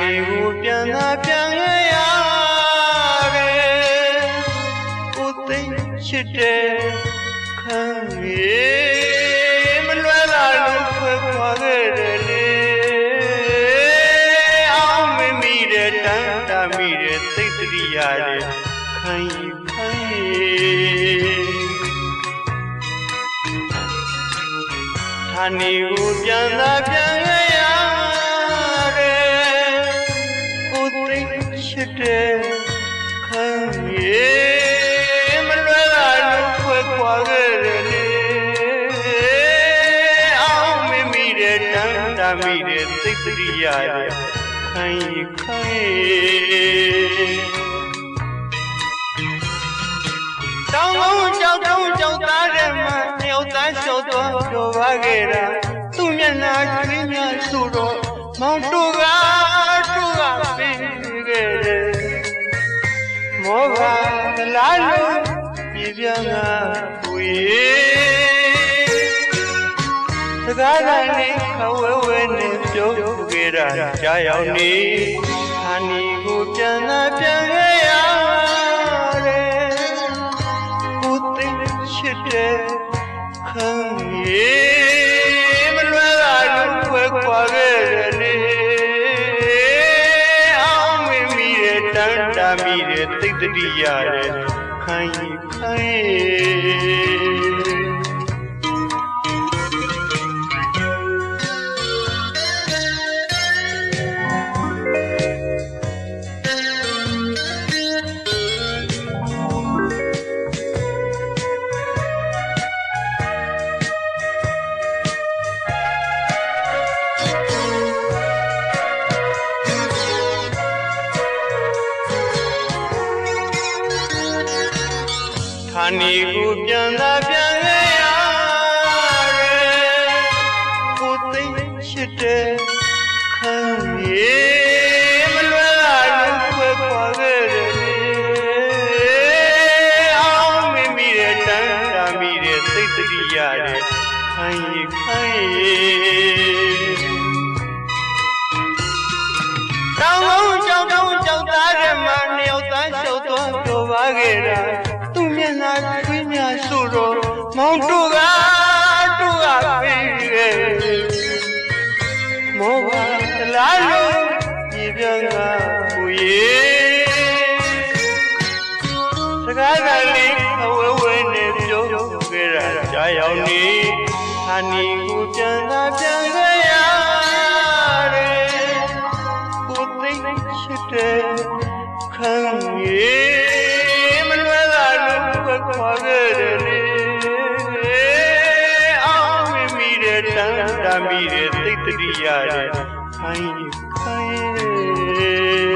နေဟုပြန်သာပြန်ခဲ့ရခဲ့ကိုသိမ့်ချစ်တဲ့ခံရေမလွယ်ပါလို့ဖွယ်ခွာခဲ့တယ်လေအောင်မမိတဲ့တန်တာမိတဲ့သိတ္တိရတဲ့ခံယူခံရေဌာနေဟုပြန်သာပြန် တဲ့ခံရီမလွယ်လာလို့ခွဲခွာခဲ့တယ်လေအောင်မမီတဲ့တန်တာမီတဲ့သိတ္တရိယာတဲ့ခံရီခံရီတောင်းလုံးကြောက်တုံးကြောက်သားတဲ့မှာတယောက်သားလျှောက်သွားပြောပါခဲ့တာသူ့မျက်နှာချွေးများဆိုတော့မောင်တူကတူကပြီးခဲ့တယ် မောကလားလို့ပြေပြန်ကဝေစကားတိုင်းလေးခဝဲဝဲနဲ့ပြောခဲ့တာကြားရောက်နေအာနီကိုပြန်လာပြန် တဲ့သိတ္တိ ရတဲ့ခံရီခံရီဌာနေကိုပြန်သာပြန်ခဲ့ရတယ်ကိုသိချစ်တဲ့ခံရီမလွယ်လာလို့ခွဲခွာခဲ့တယ်လေအောင်မမီတဲ့တန်တာမီတဲ့သိတ္တိရတဲ့ခံရီခံရီတောင်းလုံးကြောက်တောင်းကြောက်သားတဲ့မှာနှစ်ယောက်သားလျှောက်သွားပြောပါခဲ့တာ သူ့မျက်နှာချွေးများဆိုတော့မောင်တို့ကတို့ကပြီးခဲ့မောကတလားလို့ပြေပြန်ကကိုရေစကားကလေးအဝဲဝဲနဲ့ပြောခဲ့တာကြားရောက်နေဟာနီကိုပြန်သာပြန်ခဲ့ မီးတဲ့စိတ်တတိယတဲ့အိုင်းခဲ